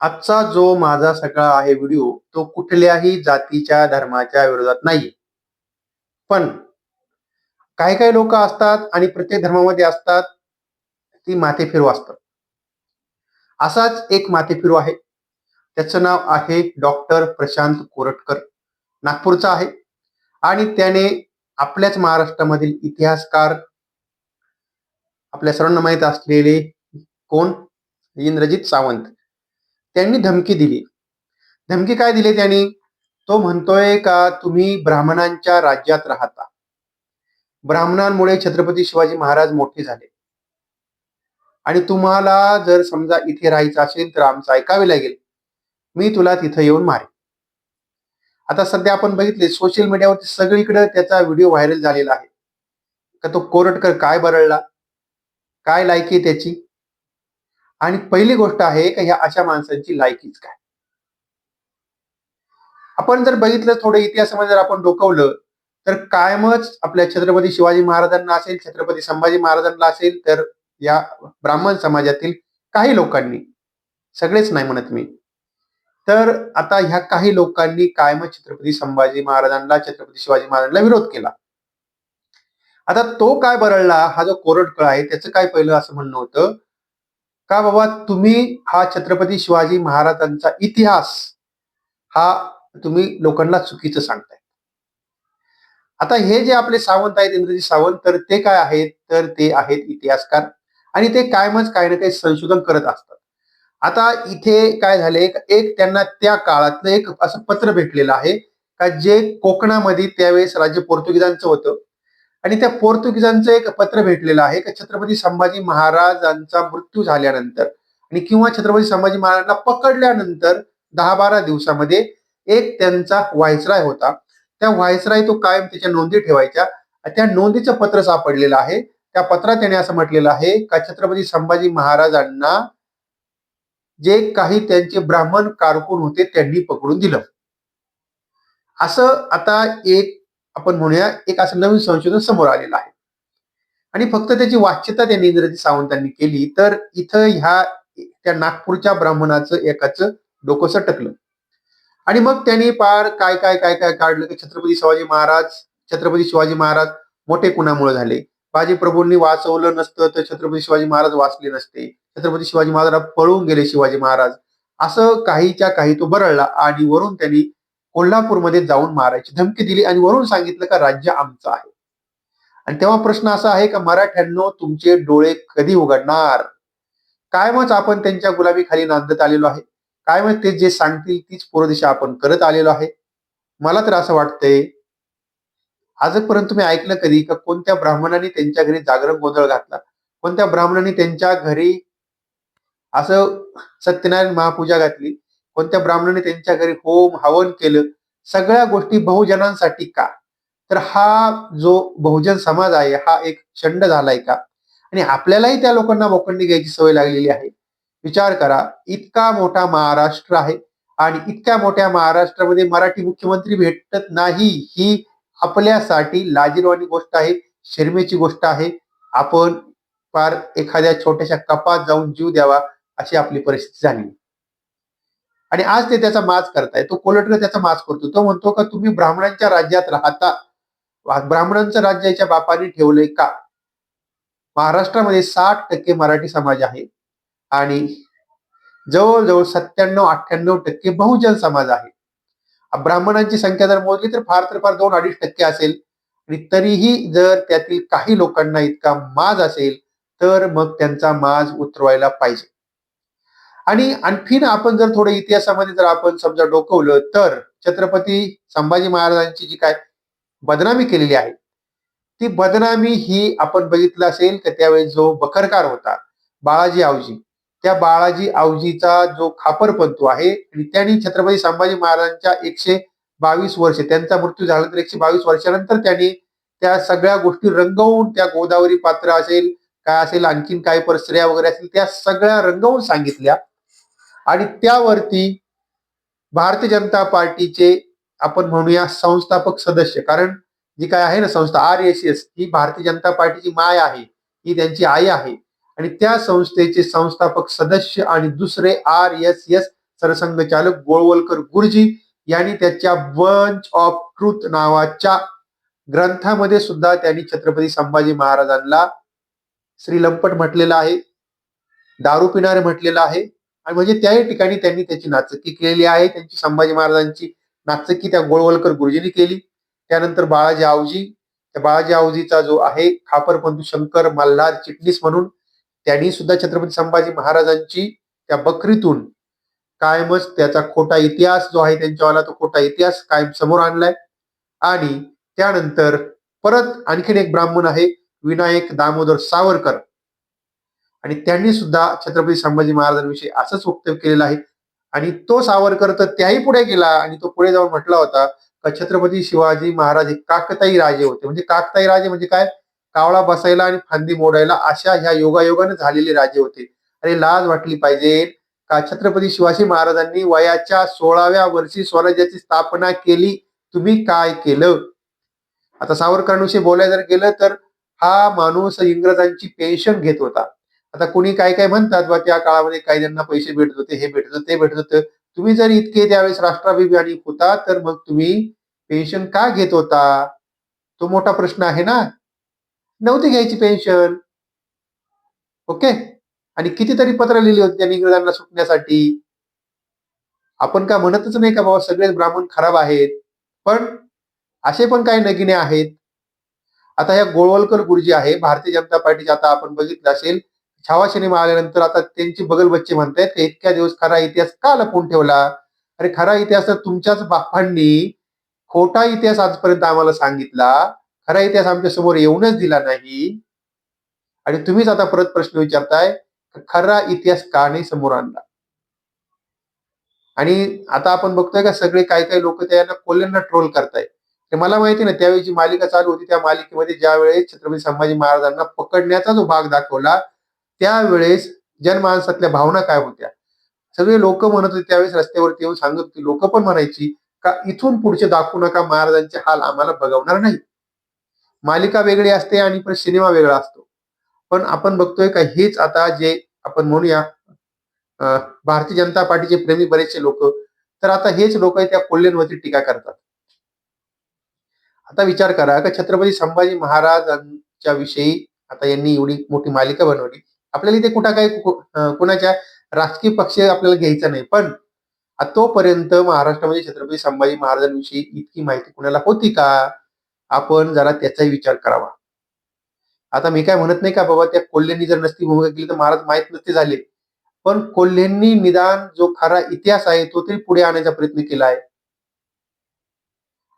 आजचा जो माझा सगळा आहे व्हिडिओ तो कुठल्याही जातीच्या धर्माच्या विरोधात नाही. पण काही काही लोक असतात आणि प्रत्येक धर्मामध्ये असतात ती माथेफिरू असतात. असाच एक माथेफिरू आहे. त्याचं नाव आहे डॉक्टर प्रशांत कोरटकर. नागपूरचा आहे. आणि त्याने आपल्याच महाराष्ट्रामधील इतिहासकार आपल्या सर्वांना माहीत असलेले कोण? इंद्रजित सावंत. त्यांनी धमकी दिली. धमकी काय दिली त्यांनी? तो म्हणतोय का तुम्ही ब्राह्मणांच्या राज्यात राहता. ब्राह्मणांमुळे छत्रपती शिवाजी महाराज मोठे झाले. आणि तुम्हाला जर समजा इथे राहायचं असेल तर आमचं ऐकावे लागेल. मी तुला तिथं येऊन मारेन. आता सध्या आपण बघितले सोशल मीडियावरती सगळीकडे त्याचा व्हिडिओ व्हायरल झालेला आहे. का तो कोरटकर काय बरळला? काय लायकी त्याची? आणि पहिली गोष्ट आहे का ह्या अशा माणसांची लायकीच काय? आपण जर बघितलं थोडं इतिहासामध्ये जर आपण डोकवलं तर कायमच आपल्या छत्रपती शिवाजी महाराजांना असेल छत्रपती संभाजी महाराजांना असेल तर या ब्राह्मण समाजातील काही लोकांनी सगळेच नाही म्हणत मी तर आता ह्या काही लोकांनी कायमच छत्रपती संभाजी महाराजांना छत्रपती शिवाजी महाराजांना विरोध केला. आता तो काय बरळला? हा जो कोरटकळ आहे त्याचं काय पहिलं असं म्हणणं होतं? का बाबा तुम्ही हा छत्रपती शिवाजी महाराजांचा इतिहास हा तुम्ही लोकांना चुकीचं सांगताय. आता हे जे आपले सावंत आहेत इंद्रजी सावंत तर ते काय आहेत? तर ते आहेत इतिहासकार आणि ते कायमच काही ना काही संशोधन करत असतात. आता इथे काय झाले एक त्यांना त्या काळातलं एक असं पत्र भेटलेलं आहे का जे कोकणामध्ये त्यावेळेस राज्य पोर्तुगीजांचं होतं. आणि त्या पोर्तुगीजांचं एक पत्र भेटलेलं आहे की छत्रपती संभाजी महाराजांचा मृत्यू झाल्यानंतर आणि किंवा छत्रपती संभाजी महाराजांना पकडल्यानंतर दहा बारा दिवसामध्ये एक त्यांचा व्हायसराय होता. त्या व्हायसराय तो कायम त्याच्या नोंदी ठेवायच्या. त्या नोंदीचं पत्र सापडलेलं आहे. त्या पत्रात त्याने असं म्हटलेलं आहे का छत्रपती संभाजी महाराजांना जे काही त्यांचे ब्राह्मण कारकून होते त्यांनी पकडून दिलं. असं आता एक आपण म्हणूया एक असं नवीन संशोधन समोर आलेलं आहे. आणि फक्त त्याची वाच्यता त्यांनी इंग्रजी सावंतांनी केली तर इथं ह्या त्या नागपूरच्या ब्राह्मणाचं एकाच डोकं सटकलं. आणि मग त्यांनी पार काय काय काय काय काढलं की छत्रपती शिवाजी महाराज छत्रपती शिवाजी महाराज मोठे कुणामुळे झाले? बाजी प्रभूंनी वाचवलं नसतं तर छत्रपती शिवाजी महाराज वाचले नसते. छत्रपती शिवाजी महाराज पळून गेले शिवाजी महाराज. असं काहीच्या काही तो बरळला आणि वरून त्यांनी कोल्हापूरमध्ये जाऊन मारायची. धमकी दिली आणि वरून सांगितलं का राज्य आमचं आहे. आणि तेव्हा प्रश्न असा आहे का मराठ्यांनो तुमचे डोळे कधी उघडणार? कायमच आपण त्यांच्या गुलाबी खाली नांदत आलेलो आहे? कायमच ते जे सांगतील तीच पूर्वदिशा आपण करत आलेलो आहे? मला तर असं वाटतंय आजपर्यंत तुम्ही ऐकलं कधी का कोणत्या ब्राह्मणांनी त्यांच्या घरी जागरण गोंधळ घातला? कोणत्या ब्राह्मणांनी त्यांच्या घरी असं सत्यनारायण महापूजा घातली? कोणत्या ब्राह्मणाने त्यांच्या घरी होम हवन केलं? सगळ्या गोष्टी बहुजनांसाठी का? तर हा जो बहुजन समाज आहे हा एक चंड झालाय का? आणि आपल्यालाही त्या लोकांना बोकंडी घ्यायची सवय लागलेली आहे. विचार करा इतका मोठा महाराष्ट्र आहे आणि इतक्या मोठ्या महाराष्ट्रामध्ये मराठी मुख्यमंत्री भेटत नाही ही आपल्यासाठी लाजीरवाणी गोष्ट आहे शर्मेची गोष्ट आहे. आपण फार एखाद्या छोट्याशा कपात जाऊन जीव द्यावा अशी आपली परिस्थिती झाली आणि आज ते त्याचा माज करताय. तो कोलटकर त्याचा माज करतो. तो म्हणतो का तुम्ही ब्राह्मणांच्या राज्यात राहता. ब्राह्मणांचं राज्य याच्या बापाने ठेवलंय का? महाराष्ट्रामध्ये साठ टक्के मराठी समाज आहे. आणि जवळजवळ सत्त्याण्णव अठ्ठ्याण्णव टक्के बहुजन समाज आहे. ब्राह्मणांची संख्या जर मोजली तर फार तर फार दोन अडीच टक्के असेल. आणि तरीही जर त्यातील काही लोकांना इतका माज असेल तर मग त्यांचा माज उतरवायला पाहिजे. आणि आणखीन आपण जर थोडं इतिहासामध्ये जर आपण समजा डोकवलं तर छत्रपती संभाजी महाराजांची जी काय बदनामी केलेली आहे ती बदनामी ही आपण बघितलं असेल की त्यावेळेस जो बखरकार होता बाळाजी आवजी त्या बाळाजी आवजीचा जो खापरपंतू आहे आणि त्यांनी छत्रपती संभाजी महाराजांच्या एकशे बावीस वर्ष त्यांचा मृत्यू झाल्यानंतर एकशे बावीस वर्षानंतर त्यांनी त्या सगळ्या गोष्टी रंगवून त्या गोदावरी पात्र असेल काय असेल आणखीन काय परस्त्रिया वगैरे असेल त्या सगळ्या रंगवून सांगितल्या. आणि त्यावरती भारतीय जनता पार्टीचे आपण म्हणूया संस्थापक सदस्य. कारण जी काय आहे ना संस्था आर एस एस ही भारतीय जनता पार्टीची माय आहे ही त्यांची आई आहे. आणि त्या संस्थेचे संस्थापक सदस्य आणि दुसरे आर एस एस सरसंघचालक गोळवलकर गुरुजी यांनी त्याच्या बंच ऑफ ट्रुथ नावाच्या ग्रंथामध्ये सुद्धा त्यांनी छत्रपती संभाजी महाराजांना श्रीलंपट म्हटलेलं आहे दारू पिणारे म्हटलेलं आहे आणि म्हणजे त्याही ठिकाणी त्यांनी त्याची नाचकी केलेली आहे. त्यांची संभाजी महाराजांची नाचकी त्या गोळवलकर गुरुजींनी केली. त्यानंतर बाळाजी आवजी त्या बाळाजी आवजीचा जो आहे खापरपंतू शंकर मल्हार चिटणीस म्हणून त्यांनी सुद्धा छत्रपती संभाजी महाराजांची त्या बकरीतून कायमच त्याचा खोटा इतिहास जो आहे त्यांच्यावाला तो खोटा इतिहास कायम समोर आणलाय. आणि त्यानंतर परत आणखीन एक ब्राह्मण आहे विनायक दामोदर सावरकर. आणि त्यांनी सुद्धा छत्रपती संभाजी महाराजांविषयी असंच वक्तव्य केलेलं आहे. आणि तो सावरकर तर त्याही पुढे गेला आणि तो पुढे जाऊन म्हटला होता का छत्रपती शिवाजी महाराज हे काकताई राजे होते. म्हणजे काकताई राजे म्हणजे काय? कावळा बसायला आणि फांदी मोडायला अशा ह्या योगायोगाने झालेले राजे होते. अरे लाज वाटली पाहिजे का छत्रपती शिवाजी महाराजांनी वयाच्या सोळाव्या वर्षी स्वराज्याची स्थापना केली? तुम्ही काय केलं? आता सावरकरांविषयी बोलायला जर गेलं तर हा माणूस इंग्रजांची पेन्शन घेत होता. आता कुणी काय काय म्हणतात बा त्या काळामध्ये काही जणांना पैसे भेटत होते हे भेटत होते ते भेटत होतं. तुम्ही जर इतके त्यावेळेस राष्ट्राभिमानी होता तर मग तुम्ही पेन्शन का घेत होता? तो मोठा प्रश्न आहे ना. नव्हती घ्यायची पेन्शन ओके आणि कितीतरी पत्र लिहिली होती त्यांनी इंग्रजांना सुटण्यासाठी. आपण का म्हणतच नाही का बाबा सगळेच ब्राह्मण खराब आहेत. पण असे पण काही नगिने आहेत. आता ह्या गोळवलकर गुरुजी आहे भारतीय जनता पार्टीचे आता आपण बघितलं असेल छावा सिनेमा आल्यानंतर आता त्यांची बगल बच्चे म्हणतायत की इतक्या दिवस खरा इतिहास का लपवून ठेवला? अरे खरा इतिहास तर तुमच्याच बापांनी खोटा इतिहास आजपर्यंत आम्हाला सांगितला. खरा इतिहास आमच्यासमोर येऊनच दिला नाही. आणि तुम्हीच आता परत प्रश्न विचारताय खरा इतिहास का नाही समोर आणला? आणि आता आपण बघतोय का सगळे काही काही लोक त्यांना कोल्ह्यांना ट्रोल करताय ते मला माहिती ना त्यावेळी जी मालिका चालू होती त्या मालिकेमध्ये ज्या वेळेस छत्रपती संभाजी महाराजांना पकडण्याचा जो भाग दाखवला त्यावेळेस जनमानसातल्या भावना काय होत्या? सगळे लोक म्हणत होते त्यावेळेस रस्त्यावरती येऊन सांगत होती. लोक पण म्हणायची का इथून पुढचे दाखवू नका महाराजांचे हाल आम्हाला बघवणार नाही मालिका वेगळी असते आणि पण सिनेमा वेगळा असतो. पण आपण बघतोय का हेच आता जे आपण म्हणूया भारतीय जनता पार्टीचे प्रेमी बरेचसे लोक तर आता हेच लोक त्या कोल्हेंवरती टीका करतात. आता विचार करा का छत्रपती संभाजी महाराजांच्या विषयी आता यांनी एवढी मोठी मालिका बनवली आपल्याला इथे कुठं काही कोणाच्या राजकीय पक्ष आपल्याला घ्यायचा नाही. पण आतापर्यंत महाराष्ट्रामध्ये छत्रपती संभाजी महाराजांविषयी इतकी माहिती कुणाला होती का? आपण जरा त्याचाही विचार करावा. आता मी काय म्हणत नाही का बाबा त्या कोल्हेंनी जर नसती भूमिका केली तर महाराज माहीत नसते झाले. पण कोल्हेंनी निदान जो खरा इतिहास आहे तो तरी पुढे आणण्याचा प्रयत्न केला आहे.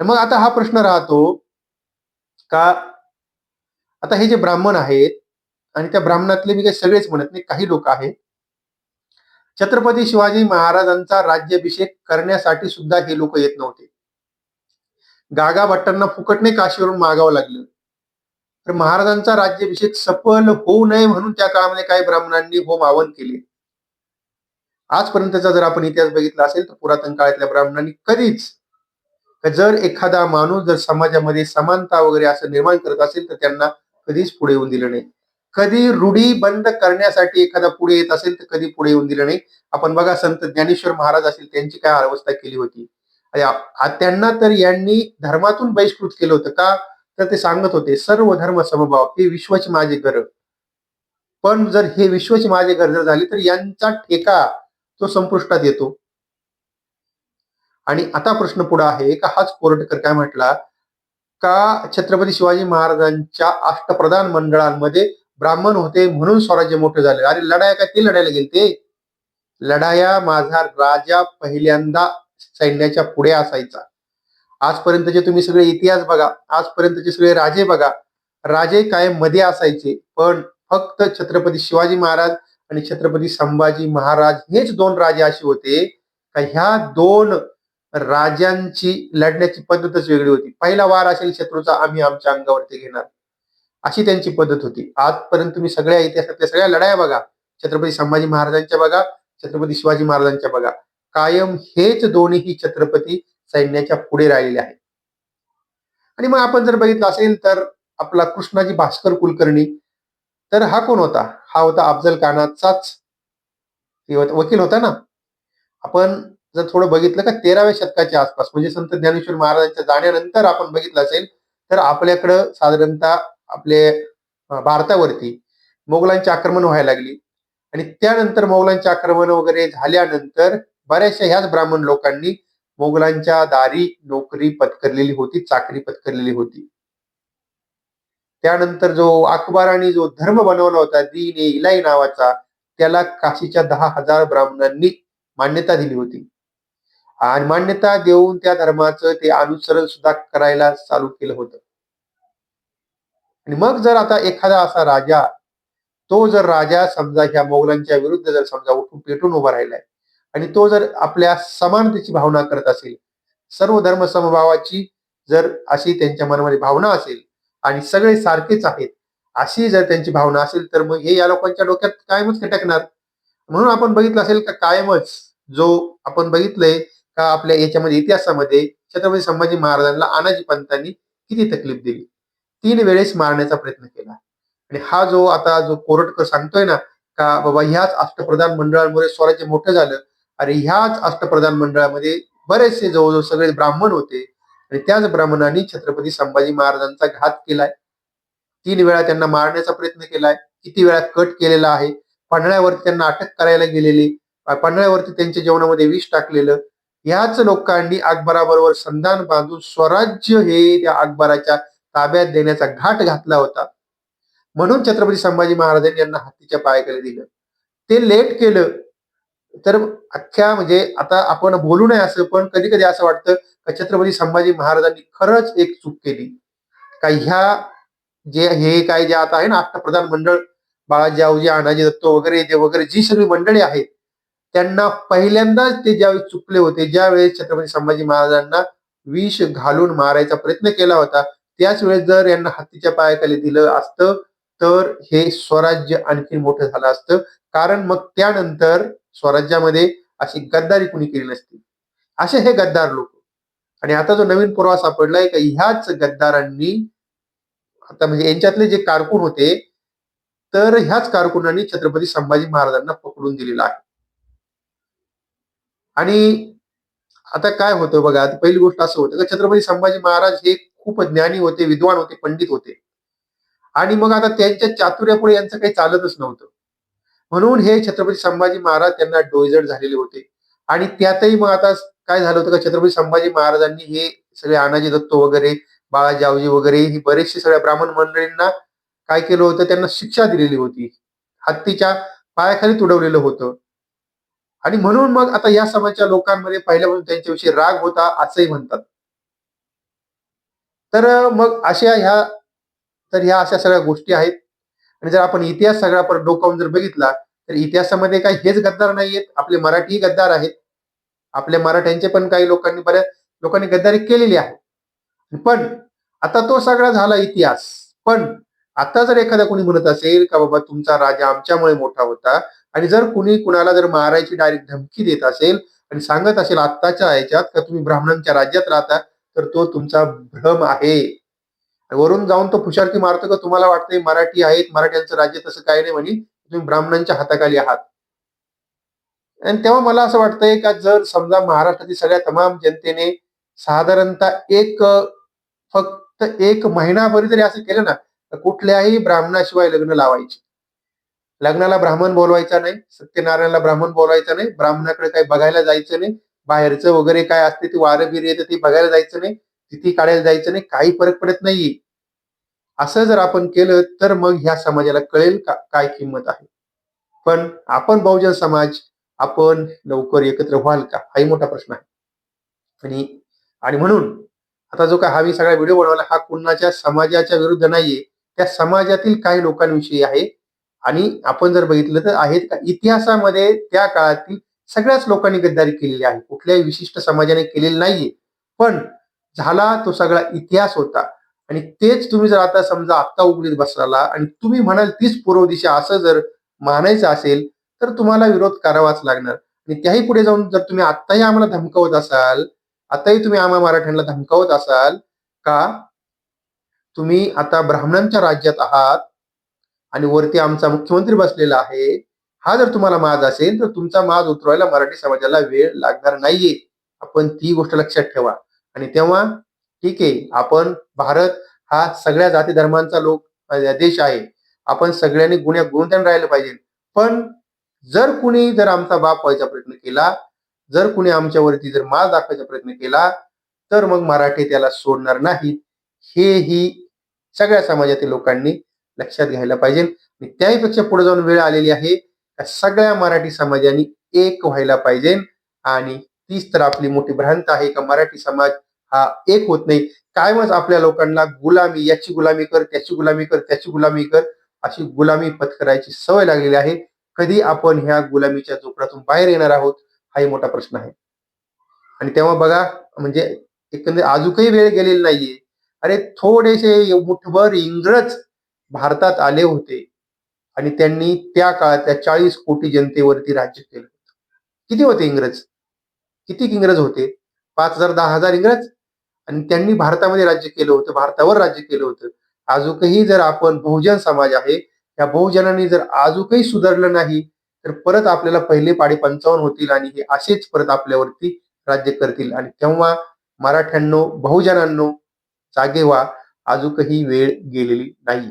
मग आता हा प्रश्न राहतो का? आता हे जे ब्राह्मण आहेत आणि त्या ब्राह्मणातले मी काही सगळेच म्हणत नाही काही लोक आहेत. छत्रपती शिवाजी महाराजांचा राज्याभिषेक करण्यासाठी सुद्धा हे लोक येत नव्हते. गागा भट्टांना फुकटने काशीवरून मागावं लागलं. तर महाराजांचा राज्याभिषेक सफल होऊ नये म्हणून त्या काळामध्ये काही ब्राह्मणांनी होम आवन केले. आजपर्यंतचा जर आपण इतिहास बघितला असेल तर पुरातन काळातल्या ब्राह्मणांनी कधीच जर एखादा माणूस जर समाजामध्ये समानता वगैरे असं निर्माण करत असेल तर त्यांना कधीच पुढे येऊन दिलं नाही. कधी रूढी बंद करण्यासाठी एखादा पुढे येत असेल तर कधी पुढे येऊन दिलं नाही. आपण बघा संत ज्ञानेश्वर महाराज असेल त्यांची काय अवस्था केली होती? त्यांना तर यांनी धर्मातून बहिष्कृत केलं होतं का? तर ते सांगत होते सर्व धर्म समभाव हे विश्वाचे माझे घर. पण जर हे विश्वाचे माझे घर जर झाले तर यांचा ठेका तो संपुष्टात येतो. आणि आता प्रश्न पुढे आहे का हाच कोरटकर काय म्हटला? का छत्रपती शिवाजी महाराजांच्या अष्टप्रधान मंडळांमध्ये ब्राह्मण होते म्हणून स्वराज्य मोठे झाले. अरे लढाया काय ते लढायला गेले ते लढाया माझा राजा पहिल्यांदा सैन्याच्या पुढे असायचा. आजपर्यंतचे तुम्ही सगळे इतिहास बघा. आजपर्यंतचे सगळे राजे बघा. राजे काय मध्ये असायचे पण फक्त छत्रपती शिवाजी महाराज आणि छत्रपती संभाजी महाराज हेच दोन राजे असे होते. का ह्या दोन राजांची लढण्याची पद्धतच वेगळी होती. पहिला वार असेल शत्रूचा आम्ही आमच्या अंगावरती घेणार. अशी त्यांची पद्धत होती. आजपर्यंत तुम्ही सगळ्या इतिहासातल्या सगळ्या लढाया बघा. छत्रपती संभाजी महाराजांच्या बघा छत्रपती शिवाजी महाराजांच्या बघा. कायम हेच दोन्ही छत्रपती सैन्याच्या पुढे राहिलेले आहेत. आणि मग आपण जर बघितलं असेल तर आपला कृष्णाजी भास्कर कुलकर्णी तर हा कोण होता? हा होता अफजल खानाचाच वकील होता ना? आपण जर थोडं बघितलं का तेराव्या शतकाच्या आसपास म्हणजे संत ज्ञानेश्वर महाराजांच्या जाण्यानंतर आपण बघितलं असेल तर आपल्याकडं साधारणतः आपले भारतावरती मोगलांची आक्रमण व्हायला लागली. आणि त्यानंतर मोगलांची आक्रमण वगैरे झाल्यानंतर बऱ्याचशा ह्याच ब्राह्मण लोकांनी मोगलांच्या दारी नोकरी पत्करलेली होती चाकरी पत्करलेली होती. त्यानंतर जो अकबराने जो धर्म बनवला होता दीन ए इलाई नावाचा त्याला काशीच्या दहा हजार ब्राह्मणांनी मान्यता दिली होती. आणि मान्यता देऊन त्या धर्माचं ते अनुसरण सुद्धा करायला चालू केलं होतं. आणि मग जर आता एखादा असा राजा तो जर राजा समजा ह्या मोगलांच्या विरुद्ध जर समजा उठून पेटून उभा राहिलाय आणि तो जर आपल्या समानतेची भावना करत असेल सर्व धर्म समभावाची जर अशी त्यांच्या मनामध्ये भावना असेल आणि सगळे सारखेच आहेत अशी जर त्यांची भावना असेल तर मग हे या लोकांच्या डोक्यात कायमच खटकणार. म्हणून आपण बघितलं असेल का कायमच जो आपण बघितलंय का आपल्या याच्यामध्ये इतिहासामध्ये छत्रपती संभाजी महाराजांना आनाजी पंतांनी किती तकलीफ दिली? तीन वेळेस मारण्याचा प्रयत्न केला. आणि हा जो आता जो कोरटकर सांगतोय ना का बाबा ह्याच अष्टप्रधान मंडळामुळे स्वराज्य मोठं झालं आणि ह्याच अष्टप्रधान मंडळामध्ये बरेचसे जवळजवळ सगळे ब्राह्मण होते आणि त्याच ब्राह्मणांनी छत्रपती संभाजी महाराजांचा घात केलाय. तीन वेळा त्यांना मारण्याचा प्रयत्न केलाय. किती वेळा कट केलेला आहे. पांढऱ्यावरती त्यांना अटक करायला गेलेली. पांढऱ्यावरती त्यांच्या जेवणामध्ये विष टाकलेलं. ह्याच लोकांनी अकबराबरोबर संधान बांधून स्वराज्य हे त्या अकबराच्या ताब्यात देण्याचा घाट घातला होता. म्हणून छत्रपती संभाजी महाराजांनी यांना हत्तीच्या पायाखाली दिलं. ते लेट केलं. तर अख्ख्या म्हणजे आता आपण बोलू नये असं पण कधी कधी असं वाटतं का छत्रपती संभाजी महाराजांनी खरंच एक चूक केली. का ह्या जे हे काय जे आता आहे ना अष्टप्रधान मंडळ बाळाजी आऊजी अनाजी दत्त वगैरे जे वगैरे जी सगळी मंडळी आहेत त्यांना पहिल्यांदाच ते ज्यावेळी चुकले होते ज्यावेळेस छत्रपती संभाजी महाराजांना विष घालून मारायचा प्रयत्न केला होता त्याच वेळेस जर यांना हत्तीच्या पायाखाली दिलं असतं तर हे स्वराज्य आणखी मोठं झालं असतं. कारण मग त्यानंतर स्वराज्यामध्ये अशी गद्दारी कुणी केली नसती. असे हे गद्दार लोक. आणि आता जो नवीन पुरावा सापडलाय का ह्याच गद्दारांनी आता म्हणजे यांच्यातले जे कारकून होते तर ह्याच कारकुनांनी छत्रपती संभाजी महाराजांना पकडून दिलेला आहे. आणि आता काय होतं बघा पहिली गोष्ट असं होतं का छत्रपती संभाजी महाराज हे खूप ज्ञानी होते विद्वान होते पंडित होते. आणि मग आता त्यांच्या चातुर्यापुढे यांचं काही चालतच नव्हतं. म्हणून हे छत्रपती संभाजी महाराज त्यांना डोयजड झालेले होते. आणि त्यातही मग आता काय झालं होतं का छत्रपती संभाजी महाराजांनी हे सगळे अनाजी दत्त वगैरे बाळा जावजी वगैरे ही बरेचसे सगळ्या ब्राह्मण मंडळींना काय केलं होतं त्यांना शिक्षा दिलेली होती. हत्तीच्या पायाखाली तुडवलेलं होतं. आणि म्हणून मग आता या समाजच्या लोकांमध्ये पहिल्यापासून त्यांच्याविषयी राग होता असंही म्हणतात. तर मग अशा ह्या तर ह्या अशा सगळ्या गोष्टी आहेत. आणि जर आपण इतिहास सगळा पर डोकावून जर बघितला तर इतिहासामध्ये काही हेच गद्दार नाहीयेत. आपले मराठी गद्दार आहेत. आपल्या मराठ्यांचे पण काही लोकांनी बऱ्याच लोकांनी गद्दारी केलेली आहे. पण आता तो सगळा झाला इतिहास. पण आता जर एखादा कोणी म्हणत असेल का बाबा तुमचा राजा आमच्यामुळे मोठा होता आणि जर कुणी कुणाला जर मारायची डायरेक्ट धमकी देत असेल आणि सांगत असेल आत्ताच्या ह्याच्यात का तुम्ही ब्राह्मणांच्या राज्यात राहता तर तो तुमचा भ्रम आहे. वरून जाऊन तो फुशारकी मारतो का तुम्हाला वाटतंय मराठी आहेत मराठ्यांचं राज्य तसं काही नाही म्हणे तुम्ही ब्राह्मणांच्या हाताखाली आहात. आणि तेव्हा मला असं वाटतंय का जर समजा महाराष्ट्रातील सगळ्या तमाम जनतेने साधारणतः एक फक्त एक महिनाभरी जरी असं केलं ना तर कुठल्याही ब्राह्मणाशिवाय लग्न लावायचे. लग्नाला ब्राह्मण बोलवायचा नाही सत्यनारायणला ब्राह्मण बोलवायचा नाही ब्राह्मणाकडे काही बघायला जायचं नाही बाहेरचं वगैरे काय असते ते वारं बिर येतं ते बघायला जायचं नाही तिथी काढायला जायचं नाही काही फरक पडत नाहीये. असं जर आपण केलं तर मग ह्या समाजाला कळेल का काय किंमत आहे? पण आपण बहुजन समाज आपण लवकर एकत्र व्हाल का? हाही मोठा प्रश्न आहे. आणि आणि म्हणून आता जो काय हा मी सगळा व्हिडिओ बनवला हा कुणाच्या समाजाच्या विरुद्ध नाहीये. त्या समाजातील काही लोकांविषयी आहे. आणि आपण जर बघितलं तर आहेत का? इतिहासामध्ये त्या काळातील सगळ्याच लोकांनी गद्दारी केलेली आहे. कुठल्याही विशिष्ट समाजाने केलेली नाहीये. पण झाला तो सगळा इतिहास होता. आणि तेच तुम्ही जर आता समजा आत्ता उघडीत बसला आणि तुम्ही म्हणाल तीच पूर्व दिशा असं जर मानायचं असेल तर तुम्हाला विरोध करावाच लागणार. आणि त्याही पुढे जाऊन जर तुम्ही आत्ताही आम्हाला धमकावत असाल आताही तुम्ही आम्हा मराठ्यांना धमकावत असाल का? तुम्ही आता ब्राह्मणांच्या राज्यात आहात आणि वरती आमचा मुख्यमंत्री बसलेला आहे. हा जर तुम्हाला माज असेल तर तुमचा माज उतरवायला मराठी समाजाला वेळ लागणार नाहीये. आपण ती गोष्ट लक्षात ठेवा. आणि तेव्हा ठीक आहे आपण भारत हा सगळ्या जाती धर्मांचा लोक देश आहे. आपण सगळ्यांनी गुन्ह्या गुणत्याने राहिलं पाहिजे. पण जर कुणी जर आमचा बाप व्हायचा प्रयत्न केला जर कुणी आमच्यावरती जर माज दाखवायचा प्रयत्न केला तर मग मराठी त्याला सोडणार नाहीत हेही सगळ्या समाजातील लोकांनी लक्षात घ्यायला पाहिजे. त्याहीपेक्षा पुढे जाऊन वेळ आलेली आहे. त्या सगळ्या मराठी समाजाने एक व्हायला पाहिजे. आणि तीच तर आपली मोठी भ्रांत आहे का मराठी समाज हा एक होत नाही. कायमच आपल्या लोकांना गुलामी याची गुलामी कर त्याची गुलामी कर त्याची गुलामी कर अशी गुलामी पत्करायची सवय लागलेली आहे. कधी आपण ह्या गुलामीच्या झोपड्यातून बाहेर येणार आहोत हाही मोठा प्रश्न आहे. आणि तेव्हा बघा म्हणजे एकंदर अजूनही वेळ गेलेली नाहीये. अरे थोडेसे मुठभर इंग्रज भारतात आले होते. आणि त्यांनी त्या काळात त्या चाळीस कोटी जनतेवरती राज्य केलं होतं. किती होते इंग्रज? किती इंग्रज होते? पाच हजार दहा हजार इंग्रज. आणि त्यांनी भारतामध्ये राज्य केलं होतं भारतावर राज्य केलं होतं. आजूकही जर आपण बहुजन समाज आहे या बहुजनांनी जर आजूकही सुधारलं नाही तर परत आपल्याला पहिले पाडे पंचावन्न होतील आणि हे असेच परत आपल्यावरती राज्य करतील. आणि तेव्हा मराठ्यांनो बहुजनांनो जागे व्हा. आजूकही वेळ गेलेली नाही.